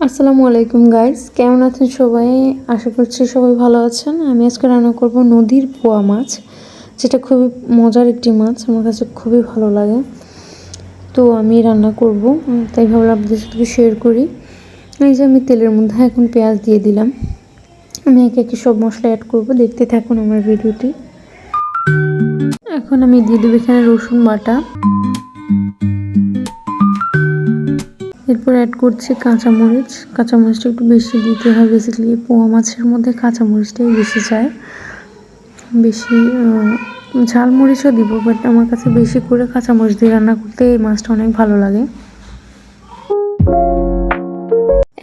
আসসালামু আলাইকুম গাইস কেমন আছেন সবাই? আশা করছি সবাই ভালো আছেন। আমি আজকে রান্না করব নদীর পোয়া মাছ, যেটা খুবই মজার একটি মাছ। আমার কাছে খুবই ভালো লাগে। তো আমি রান্না করব। তাই ভাবলাম আপনাদের সাথে শেয়ার করি। এই যে আমি তেলের মধ্যে এখন পেঁয়াজ দিয়ে দিলাম। আমি একে একে সব মশলা অ্যাড করব। দেখতে থাকুন আমার ভিডিওটি এখন আমি দিয়ে দেবো এখানে রসুন বাটা। এরপর অ্যাড করছি কাঁচামরিচ। কাঁচামরিচটা একটু বেশি দিতে হয় বেসিক্যালি পোয়া মাছের মধ্যে কাঁচামরিচটাই বেশি চায়। বেশি ঝালমরিচও দিব বাট আমার কাছে বেশি করে কাঁচামরিচ দিয়ে রান্না করতে এই মাছটা অনেক ভালো লাগে।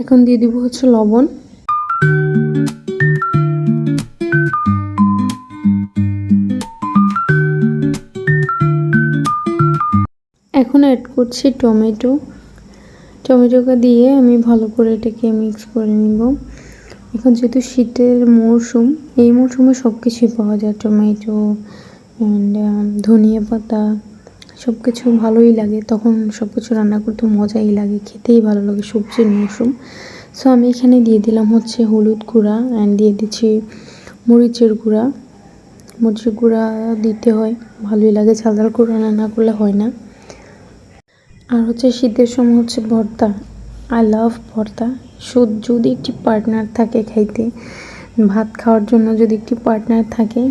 এখন দিয়ে দিব হচ্ছে লবণ। এখন অ্যাড করছি টমেটো। টমেটোকে দিয়ে আমি ভালো করে এটাকে মিক্স করে নিব। এখন যেহেতু শীতের মরশুম, এই মরশুমে সব কিছুই পাওয়া যায়। টমেটো অ্যান্ড ধনিয়া পাতা সব কিছু ভালোই লাগে। তখন সব কিছু রান্না করতে মজাই লাগে, খেতেই ভালো লাগে সবজির মরশুম। সো আমি এখানে দিয়ে দিলাম হচ্ছে হলুদ গুঁড়া অ্যান্ড দিয়ে দিচ্ছি মরিচের গুঁড়া। মরিচের গুঁড়া দিতে হয়, ভালোই লাগে। ঝাল ঝাল করে রান্না করলে হয় না। আর হচ্ছে শীতের সময় হচ্ছে ভর্তা। আই লাভ ভর্তা। যদি একটি পার্টনার থাকে খাইতে, ভাত খাওয়ার জন্য যদি একটি পার্টনার থাকে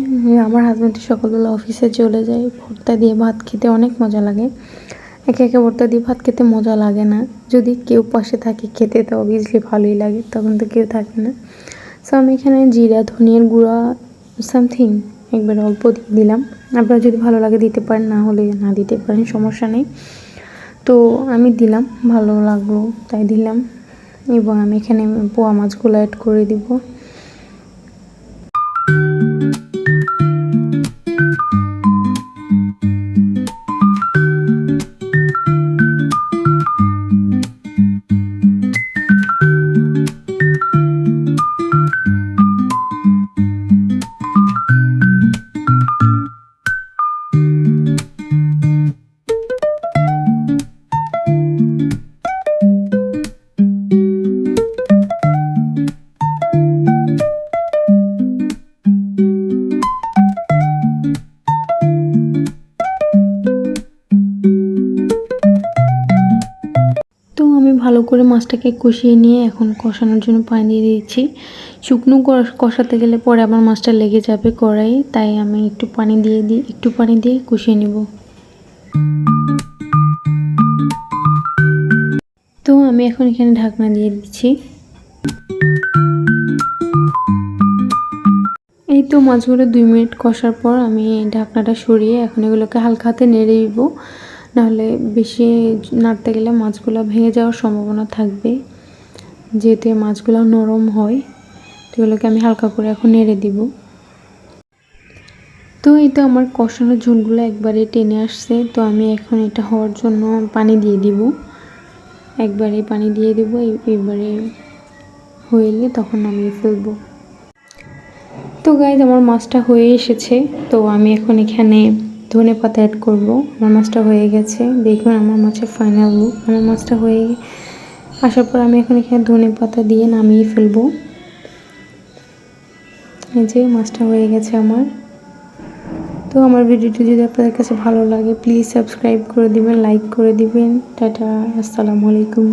আমার হাজব্যান্ড সকালবেলা অফিসে চলে যায়, ভর্তা দিয়ে ভাত খেতে অনেক মজা লাগে। একে একে ভর্তা দিয়ে ভাত খেতে মজা লাগে না। যদি কেউ পাশে থাকে খেতে, তো অবভিয়াসলি ভালোই লাগে, তখন তো কেউ থাকে না। সো আমি এখানে জিরা, ধনিয়ার গুঁড়া সামথিং একবার অল্প দিয়ে দিলাম। আপনারা যদি ভালো লাগে দিতে পারেন, না হলে না দিতে পারেন, সমস্যা নেই। তো আমি দিলাম, ভালো লাগল, তাই দিলাম। এবং আমি এখানে পোয়া মাছগুলো অ্যাড করে দিব। ভালো করে মাছটাকে কষিয়ে নিয়ে এখন কষানোর জন্য পানি দিয়ে দিচ্ছি। শুকনো কষাতে গেলে পরে আবার মাছটা লেগে যাবে কড়াই, তাই আমি একটু পানি দিয়ে দিই একটু পানি দিয়ে কষিয়ে নেব। তো আমি এখন এখানে ঢাকনা দিয়ে দিচ্ছি। এই তো মাছগুলো দুই মিনিট কষার পর আমি ঢাকনাটা সরিয়ে এখন এগুলোকে হালকা হাতে নেড়ে দিব। নাহলে বেশি নাড়তে গেলে মাছগুলো ভেঙে যাওয়ার সম্ভাবনা থাকবে। যেহেতু মাছগুলো নরম হয়, তো এগুলোকে আমি হালকা করে এখন নেড়ে দিব। তো এই তো আমার কষানোর ঝোলগুলো একবারে টেনে আসছে, তো আমি এখন এটা হওয়ার জন্য পানি দিয়ে দিব। একবারে পানি দিয়ে দেব এবারে হইলে তখন নামিয়ে ফেলব। তো গাইজ আমার মাছটা হয়ে এসেছে, তো আমি এখন এখানে ধনে পাতা অ্যাড করব। আমার মাছটা হয়ে গেছে। দেখুন, আমার মাছের ফাইনাল লুক আমার মাছটা হয়ে আসার পর আমি এখন এখানে ধনে পাতা দিয়ে নামিয়ে ফেলব। এই যে মাছটা হয়ে গেছে আমার। তো আমার ভিডিওটি যদি আপনাদের কাছে ভালো লাগে প্লিজ সাবস্ক্রাইব করে দিবেন লাইক করে দিবেন। টাটা, আসসালামু আলাইকুম।